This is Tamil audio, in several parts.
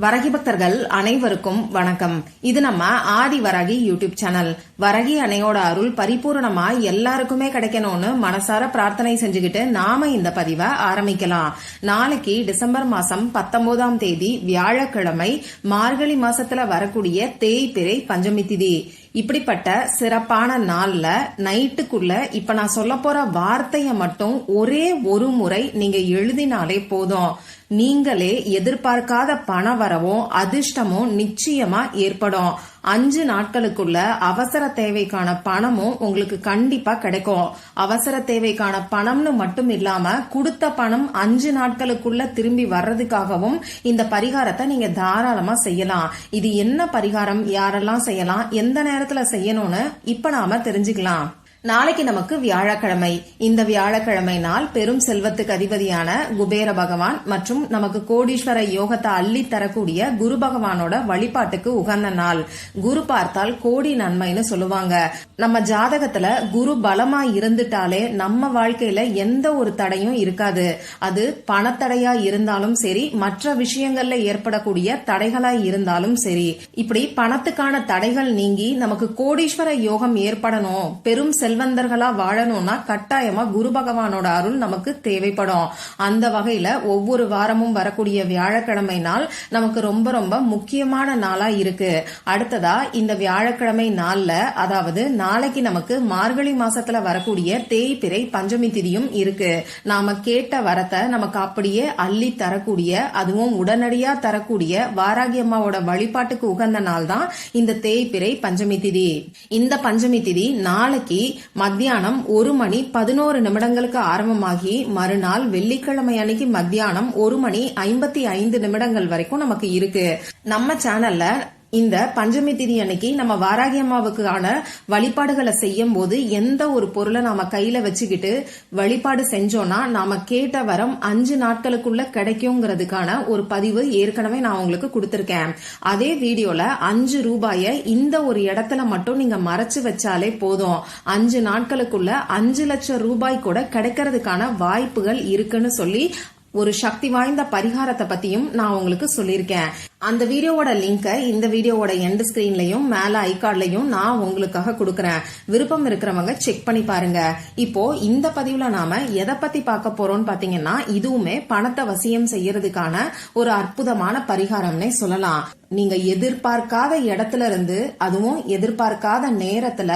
வரகி பக்தர்கள் அனைவருக்கும் வணக்கம். இது நம்ம ஆதி வரகி யூடியூப் சேனல். வரகி அணையோட அருள் பரிபூர்ணமா எல்லாருக்குமே கிடைக்கணும்னு மனசார பிரார்த்தனை செஞ்சுக்கிட்டு நாம இந்த பதிவை ஆரம்பிக்கலாம். நாளைக்கு டிசம்பர் மாசம் பத்தொன்பதாம் தேதி வியாழக்கிழமை மார்கழி மாசத்துல வரக்கூடிய தேய்பிரை பஞ்சமி திதி. இப்படிப்பட்ட சிறப்பான நாள்ல நைட்டுக்குள்ள இப்ப நான் சொல்ல போற வார்த்தைய மட்டும் ஒரே ஒரு முறை நீங்க எழுதினாலே போதும். நீங்களே எதிர்பார்க்காத பண வரவும் அதிர்ஷ்டமும் நிச்சயமா ஏற்படும். அஞ்சு நாட்களுக்குள்ள அவசர தேவைக்கான பணமும் உங்களுக்கு கண்டிப்பா கிடைக்கும். அவசர தேவைக்கான பணம்னு மட்டும் இல்லாம கொடுத்த பணம் அஞ்சு நாட்களுக்குள்ள திரும்பி வர்றதுக்காகவும் இந்த பரிகாரத்தை நீங்க தாராளமா செய்யலாம். இது என்ன பரிகாரம்? யாரெல்லாம் செய்யலாம்? எந்த நேரத்துல செய்யணும்னு இப்ப நாம தெரிஞ்சுக்கலாம். நாளைக்கு நமக்கு வியாழக்கிழமை. இந்த வியாழக்கிழமை நாள் பெரும் செல்வத்துக்கு அதிபதியான குபேர பகவான் மற்றும் நமக்கு கோடீஸ்வர யோகத்தை அள்ளி தரக்கூடிய குரு பகவானோட வழிபாட்டுக்கு உகந்த நாள். குரு பார்த்தால் கோடி நன்மைன்னு சொல்லுவாங்க. நம்ம ஜாதகத்துல குரு பலமா இருந்துட்டாலே நம்ம வாழ்க்கையில எந்த ஒரு தடையும் இருக்காது. அது பணத்தடையா இருந்தாலும் சரி மற்ற விஷயங்கள்ல ஏற்படக்கூடிய தடைகளா இருந்தாலும் சரி. இப்படி பணத்துக்கான தடைகள் நீங்கி நமக்கு கோடீஸ்வர யோகம் ஏற்படணும். பெரும் செல்வந்தர்களா வாழணும்னா கட்டாயமா குரு பகவானோட அருள் நமக்கு தேவைப்படும். அந்த வகையில ஒவ்வொரு வாரமும் வரக்கூடிய வியாழக்கிழமை நாள் நமக்கு ரொம்ப ரொம்ப முக்கியமான நாளா இருக்கு. அடுத்ததா இந்த வியாழக்கிழமை நாள்ல அதாவது நாளைக்கு நமக்கு மார்கழி மாசத்துல வரக்கூடிய தேய்பிறை பஞ்சமி திதியும் இருக்கு. நாம கேட்ட வரத்தை நமக்கு அப்படியே அள்ளி தரக்கூடிய அதுவும் உடனடியா தரக்கூடிய வாராகி அம்மாவோட வழிபாட்டுக்கு உகந்த நாள் தான் இந்த தேய்பிறை பஞ்சமி திதி. இந்த பஞ்சமி திதி நாளைக்கு மத்தியானம் ஒரு மணி பதினோரு நிமிடங்களுக்கு ஆரம்பமாகி மறுநாள் வெள்ளிக்கிழமை அன்னைக்கு மத்தியானம் ஒரு மணி ஐம்பத்தி ஐந்து நிமிடங்கள் வரைக்கும் நமக்கு இருக்கு. நம்ம சேனல்ல இந்த பஞ்சமி திதி அன்னைக்கு நம்ம வாராகி அம்மாவுக்கான வழிபாடுகளை செய்யும் போது எந்த ஒரு பொருளை நாம கையில வச்சுக்கிட்டு வழிபாடு செஞ்சோம்னா நாம கேட்ட வரம் அஞ்சு நாட்களுக்குள்ள கிடைக்குங்கிறதுக்கான ஒரு பதிவு ஏற்கனவே நான் உங்களுக்கு கொடுத்திருக்கேன். அதே வீடியோல அஞ்சு ரூபாய இந்த ஒரு இடத்துல மட்டும் நீங்க மறைச்சு வச்சாலே போதும். அஞ்சு நாட்களுக்குள்ள அஞ்சு லட்சம் ரூபாய் கூட கிடைக்கிறதுக்கான வாய்ப்புகள் இருக்குன்னு சொல்லி ஒரு சக்தி வாய்ந்த பரிகாரத்தை பத்தியும் நான் உங்களுக்கு சொல்லியிருக்கேன். அந்த வீடியோவோட லிங்கை இந்த வீடியோவோட எண்ட் ஸ்கிரீன்லையும் மேல ஐகார்ட்லையும் நான் உங்களுக்காக கொடுக்கறேன். விருப்பம் இருக்கிறவங்க செக் பண்ணி பாருங்க. இப்போ இந்த பதிவுல நாம எதை பத்தி பார்க்க போறோம்னு பாத்தீங்கன்னா இதுவுமே பணத்தை வசியம் செய்யறதுக்கான ஒரு அற்புதமான பரிகாரம்னே சொல்லலாம். நீங்க எதிர்பார்க்காத இடத்துல இருந்து அதுவும் எதிர்பார்க்காத நேரத்துல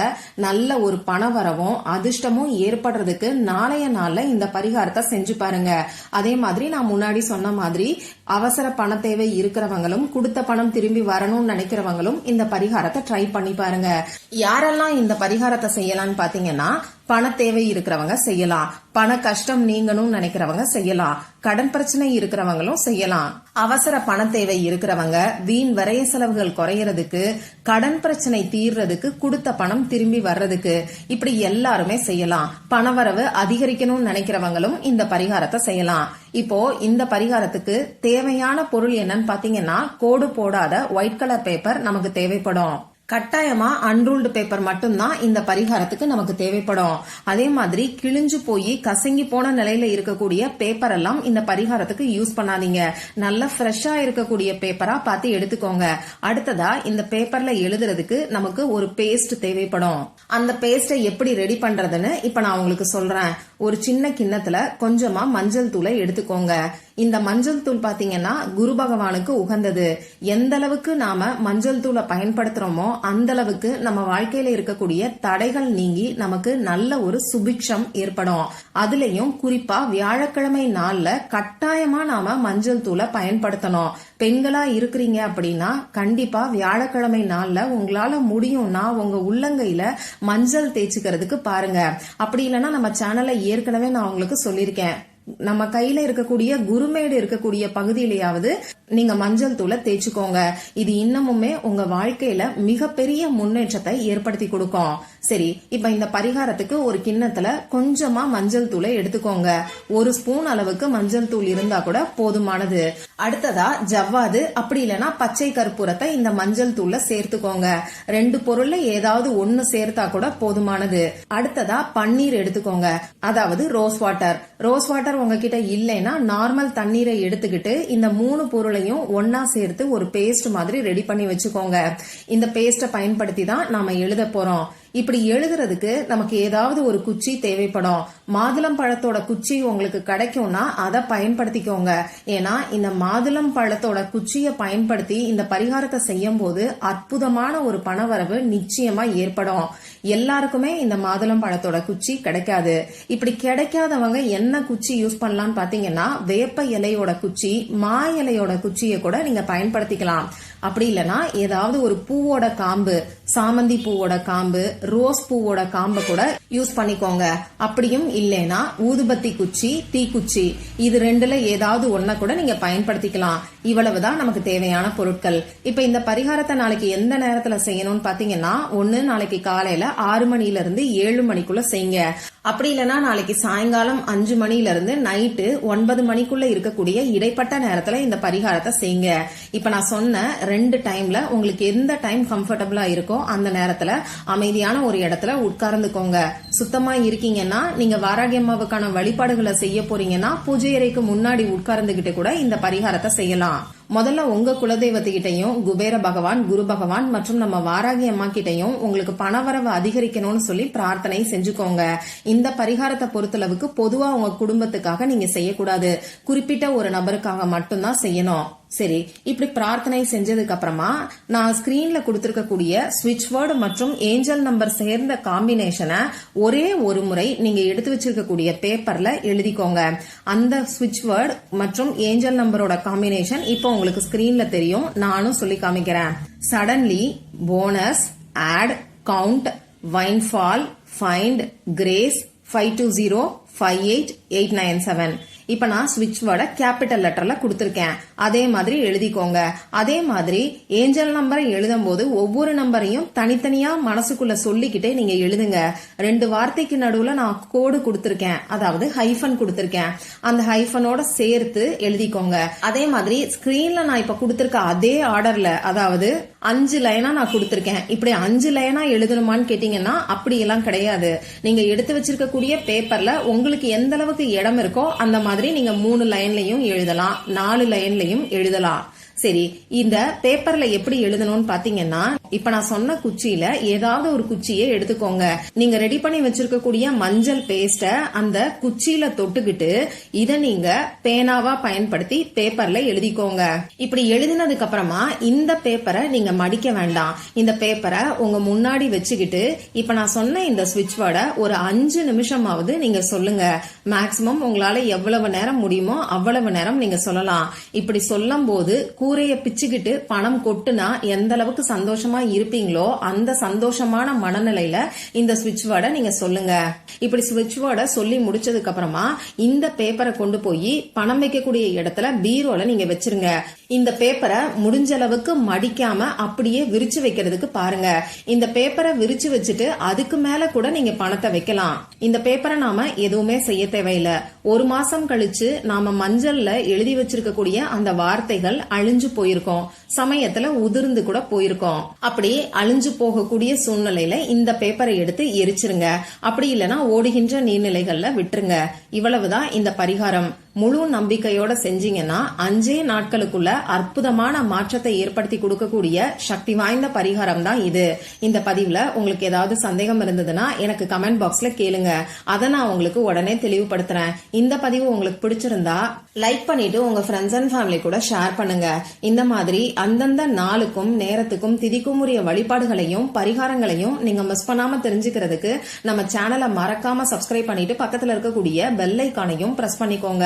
நல்ல ஒரு பண வரவும் அதிர்ஷ்டமும் ஏற்படுறதுக்கு நாளைய நாள்ல இந்த பரிகாரத்தை செஞ்சு பாருங்க. அதே மாதிரி நான் முன்னாடி சொன்ன மாதிரி அவசர பண தேவை இருக்கிறவங்களும் கொடுத்த பணம் திரும்பி வரணும்னு நினைக்கிறவங்களும் இந்த பரிகாரத்தை ட்ரை பண்ணி பாருங்க. யாரெல்லாம் இந்த பரிகாரத்தை செய்யலாம்னு பாத்தீங்கன்னா பண தேவை இருக்கிறவங்க செய்யலாம். பண கஷ்டம் நீங்கணும்னு நினைக்கிறவங்க செய்யலாம். கடன் பிரச்சனை இருக்கிறவங்களும் செய்யலாம். அவசர பண தேவை இருக்கிறவங்க வீண் வரைய செலவுகள் குறையறதுக்கு கடன் பிரச்சனை தீர்றதுக்கு கொடுத்த பணம் திரும்பி வர்றதுக்கு இப்படி எல்லாருமே செய்யலாம். பணவரவு அதிகரிக்கணும்னு நினைக்கிறவங்களும் இந்த பரிகாரத்தை செய்யலாம். இப்போ இந்த பரிகாரத்துக்கு தேவையான பொருள் என்னன்னு பாத்தீங்கன்னா கோடு போடாத ஒயிட் கலர் பேப்பர் நமக்கு தேவைப்படும். கட்டாயமா அன்ரூல்டு பேப்பர் மட்டும்தான் இந்த பரிகாரத்துக்கு நமக்கு தேவைப்படும். அதே மாதிரி கிழிஞ்சு போய் கசங்கி போன நிலையில இருக்கக்கூடிய பேப்பர் எல்லாம் இந்த பரிகாரத்துக்கு யூஸ் பண்ணாதீங்க. நல்ல ஃப்ரெஷ்ஷா இருக்கக்கூடிய பேப்பரா பார்த்து எடுத்துக்கோங்க. அடுத்ததா இந்த பேப்பர்ல எழுதுறதுக்கு நமக்கு ஒரு பேஸ்ட் தேவைப்படும். அந்த பேஸ்டை எப்படி ரெடி பண்றதுன்னு இப்ப நான் உங்களுக்கு சொல்றேன். ஒரு சின்ன கிண்ணத்துல கொஞ்சமா மஞ்சள் தூளை எடுத்துக்கோங்க. இந்த மஞ்சள் தூள் பாத்தீங்கன்னா குரு பகவானுக்கு உகந்தது. எந்த அளவுக்கு நாம மஞ்சள் தூளை பயன்படுத்துறோமோ அந்த அளவுக்கு நம்ம வாழ்க்கையில இருக்கக்கூடிய தடைகள் நீங்கி நமக்கு நல்ல ஒரு சுபிக்ஷம் ஏற்படும். அதுலயும் குறிப்பா வியாழக்கிழமை நாள்ல கட்டாயமா நாம மஞ்சள் தூளை பயன்படுத்தணும். பெண்களா இருக்கிறீங்க அப்படின்னா கண்டிப்பா வியாழக்கிழமை நாள்ல உங்களால முடியும்னா உங்க உள்ளங்கையில மஞ்சள் தேய்ச்சிக்கிறதுக்கு பாருங்க. அப்படி இல்லைன்னா நம்ம சேனலை ஏற்கனவே நான் உங்களுக்கு சொல்லியிருக்கேன். நம்ம கையில இருக்கக்கூடிய குருமேடு இருக்கக்கூடிய பகுதியிலேயாவது நீங்க மஞ்சள் தூளை தேய்ச்சிக்கோங்க. இது இன்னமுமே உங்க வாழ்க்கையில மிகப்பெரிய முன்னேற்றத்தை ஏற்படுத்தி கொடுக்கும். சரி இப்ப இந்த பரிகாரத்துக்கு ஒரு கிண்ணத்துல கொஞ்சமா மஞ்சள் தூளை எடுத்துக்கோங்க. ஒரு ஸ்பூன் அளவுக்கு மஞ்சள் தூள் இருந்தா கூட போதுமானது. அடுத்ததா ஜவ்வாது அப்படி இல்லைன்னா பச்சை கற்பூரத்தை இந்த மஞ்சள் தூள்ல சேர்த்துக்கோங்க. ரெண்டு பொருள்ல ஏதாவது ஒன்னு சேர்த்தா கூட போதுமானது. அடுத்ததா பன்னீர் எடுத்துக்கோங்க. அதாவது ரோஸ் வாட்டர். ரோஸ் வாட்டர் உங்ககிட்ட இல்லைன்னா நார்மல் தண்ணீரை எடுத்துக்கிட்டு இந்த மூணு பொருளை ரெண்டையும் ஒன்னா சேர்த்து ஒரு பேஸ்ட் மாதிரி ரெடி பண்ணி வச்சுக்கோங்க. இந்த பேஸ்ட்டை பயன்படுத்தி தான் நாம எழுத போறோம். இப்படி எழுதுறதுக்கு நமக்கு ஏதாவது ஒரு குச்சி தேவைப்படும். மாதுளம் பழத்தோட குச்சி உங்களுக்கு கிடைக்கும்னா அதை பயன்படுத்திக்கோங்க. ஏன்னா இந்த மாதுளம் பழத்தோட குச்சியை பயன்படுத்தி இந்த பரிகாரத்தை செய்யும் போது அற்புதமான ஒரு பணவரவு நிச்சயமா ஏற்படும். எல்லாருக்குமே இந்த மாதுளம் பழத்தோட குச்சி கிடைக்காது. இப்படி கிடைக்காதவங்க என்ன குச்சி யூஸ் பண்ணலாம்னு பாத்தீங்கன்னா வேப்ப இலையோட குச்சி மா இலையோட குச்சியை கூட நீங்க பயன்படுத்திக்கலாம். அப்படி இல்லைன்னா ஏதாவது ஒரு பூவோட காம்பு சாமந்தி பூவோட காம்பு ரோஸ் பூவோட காம்பை கூட யூஸ் பண்ணிக்கோங்க. அப்படியும் இல்லைன்னா ஊதுபத்தி குச்சி தீக்குச்சி இது ரெண்டுல ஏதாவது ஒன்ன கூட நீங்க பயன்படுத்திக்கலாம். இவ்வளவுதான் நமக்கு தேவையான பொருட்கள். இப்ப இந்த பரிகாரத்தை நாளைக்கு எந்த நேரத்துல செய்யணும்னு பாத்தீங்கன்னா ஒன்னு நாளைக்கு காலையில ஆறு மணில இருந்து ஏழு மணிக்குள்ள செய்யுங்க. அப்படி இல்லைன்னா நாளைக்கு சாயங்காலம் அஞ்சு மணில இருந்து நைட்டு ஒன்பது மணிக்குள்ள இருக்கக்கூடிய இடைப்பட்ட நேரத்துல இந்த பரிகாரத்தை செய்யுங்க. இப்ப நான் சொன்ன ரெண்டு டைம்ல உங்களுக்கு எந்த டைம் கம்ஃபர்டபுளா இருக்கோ அந்த நேரத்துல அமைதியான ஒரு இடத்துல உட்கார்ந்துக்கோங்க. சுத்தமா இருக்கீங்கன்னா நீங்க வாராகி அம்மாவுக்கான வழிபாடுகளை செய்ய போறீங்கன்னா பூஜை அறைக்கு முன்னாடி உட்கார்ந்துகிட்டு கூட இந்த பரிகாரத்தை செய்யலாம். முதல்ல உங்க குலதெய்வத்துக்கிட்டையும் குபேர பகவான் குரு பகவான் மற்றும் நம்ம வாராகி அம்மா கிட்டையும் உங்களுக்கு பணவரவு அதிகரிக்கணும்னு சொல்லி பிரார்த்தனை செஞ்சுக்கோங்க. இந்த பரிகாரத்தை பொறுத்தளவுக்கு பொதுவா உங்க குடும்பத்துக்காக நீங்க செய்யக்கூடாது. குறிப்பிட்ட ஒரு நபருக்காக மட்டும்தான் செய்யணும். சரி இப்படி பிரார்த்தனை செஞ்சதுக்கு அப்புறமா நான் ஸ்கிரீன்ல கொடுத்திருக்கக்கூடிய ஸ்விட்ச் வேர்டு மற்றும் ஏஞ்சல் நம்பர் சேர்ந்த காம்பினேஷனை ஒரே ஒரு முறை நீங்க எடுத்து வச்சிருக்கக்கூடிய பேப்பர்ல எழுதிக்கோங்க. அந்த ஸ்விட்ச் வேர்டு மற்றும் ஏஞ்சல் நம்பரோட காம்பினேஷன் இப்போ உங்களுக்கு ஸ்கிரீன்ல தெரியும். நானும் சொல்லி காமிக்கிறேன். Suddenly bonus add count windfall find grace five two zero five eight eight nine seven இப்ப நான் ஸ்விட்ச் வேர்டை கேபிட்டல் லெட்டர்ல கொடுத்துருக்கேன். அதே மாதிரி எழுதிக்கோங்க. அதே மாதிரி ஏஞ்சல் நம்பரை எழுதும் போது ஒவ்வொரு நம்பரையும் தனித்தனியா மனசுக்குள்ள சொல்லிக்கிட்டே நீங்க எழுதுங்க. ரெண்டு வார்த்தைக்கு நடுவுல நான் கோடு கொடுத்துருக்கேன். அதாவது ஹைஃபன் கொடுத்துருக்கேன். அந்த ஹைஃபனோட சேர்த்து எழுதிக்கோங்க. அதே மாதிரி ஸ்கிரீன்ல நான் இப்ப கொடுத்துருக்க அதே ஆர்டர்ல அதாவது அஞ்சு லைனா நான் கொடுத்துருக்கேன். இப்படி அஞ்சு லைனா எழுதணுமான்னு கேட்டீங்கன்னா அப்படி எல்லாம் கிடையாது. நீங்க எடுத்து வச்சிருக்கக்கூடிய பேப்பர்ல உங்களுக்கு எந்த அளவுக்கு இடம் இருக்கோ அந்த மாதிரி நீங்க மூணு லைன்லயும் எழுதலாம் நாலு லைன்லயும் எழுதலாம். சரி இந்த பேப்பர்ல எப்படி எழுதணும்னு பாத்தீங்கன்னா இப்ப நான் சொன்ன குச்சியில ஏதாவது ஒரு குச்சியை எடுத்துக்கோங்க. நீங்க ரெடி பண்ணி வச்சிருக்கக்கூடிய மஞ்சள் பேஸ்ட அந்த குச்சியில தொட்டுக்கிட்டு இத நீங்க பேனாவா பயன்படுத்தி பேப்பர்ல எழுதிக்கோங்க. இப்படி எழுதினதுக்கு அப்புறமா இந்த பேப்பரை நீங்க மடிக்க வேண்டாம். இந்த பேப்பரை உங்க முன்னாடி வச்சுக்கிட்டு இப்ப நான் சொன்ன இந்த சுவிட்ச் வேர்டை ஒரு அஞ்சு நிமிஷமாவது நீங்க சொல்லுங்க. மேக்சிமம் உங்களால எவ்வளவு நேரம் முடியுமோ அவ்வளவு நேரம் நீங்க சொல்லலாம். இப்படி சொல்லும் போது கூரைய பிச்சுக்கிட்டு பணம் கொட்டுனா எந்த அளவுக்கு சந்தோஷமா இருப்பீங்களோ அந்த சந்தோஷமான மனநிலையில இந்த ஸ்விட்ச் வேர்டை நீங்க சொல்லுங்க. இப்படி ஸ்விட்ச் வேர்டை சொல்லி முடிச்சதுக்கு அப்புறமா இந்த பேப்பரை கொண்டு போய் பணம் வைக்கக்கூடிய இடத்துல பீரோல நீங்க வச்சிருங்க. இந்த பேப்பரை முடிஞ்ச அளவுக்கு மடிக்காம அப்படியே விரிச்சு வைக்கிறதுக்கு பாருங்க. இந்த பேப்பரை விரிச்சு வச்சுட்டு அதுக்கு மேல கூட நீங்க பணத்தை வைக்கலாம். இந்த பேப்பரை நாம எதுவுமே செய்ய தேவையில்லை. ஒரு மாசம் கழிச்சு நாம மஞ்சள்ல எழுதி வச்சிருக்கக்கூடிய அந்த வார்த்தைகள் அழிஞ்சு போயிருக்கோம். சமயத்துல உதிர்ந்து கூட போயிருக்கோம். அப்படி அழிஞ்சு போகக்கூடிய சூழ்நிலையில இந்த பேப்பரை எடுத்து எரிச்சிருங்க. அப்படி இல்லைன்னா ஓடுகின்ற நீர்நிலைகள்ல விட்டுருங்க. இவ்வளவுதான் இந்த பரிகாரம். முழு நம்பிக்கையோட செஞ்சீங்கன்னா அஞ்சே நாட்களுக்குள்ள அற்புதமான மாற்றத்தை ஏற்படுத்தி கொடுக்கக்கூடிய சக்தி வாய்ந்த பரிகாரம் தான் இது. இந்த பதிவுல உங்களுக்கு ஏதாவது சந்தேகம் இருந்ததுன்னா எனக்கு கமெண்ட் பாக்ஸ்ல கேளுங்க. அதை நான் உங்களுக்கு உடனே தெளிவுபடுத்துறேன். இந்த பதிவு உங்களுக்கு பிடிச்சிருந்தா லைக் பண்ணிட்டு உங்க ஃப்ரெண்ட்ஸ் அண்ட் ஃபேமிலி கூட ஷேர் பண்ணுங்க. இந்த மாதிரி அந்தந்த நாளுக்கும் நேரத்துக்கும் திதிக்கும் உரிய வழிபாடுகளையும் பரிகாரங்களையும் நீங்க மிஸ் பண்ணாம தெரிஞ்சுக்கிறதுக்கு நம்ம சேனலை மறக்காம சப்ஸ்கிரைப் பண்ணிட்டு பக்கத்துல இருக்கக்கூடிய பெல் ஐக்கானையும் பிரஸ் பண்ணிக்கோங்க.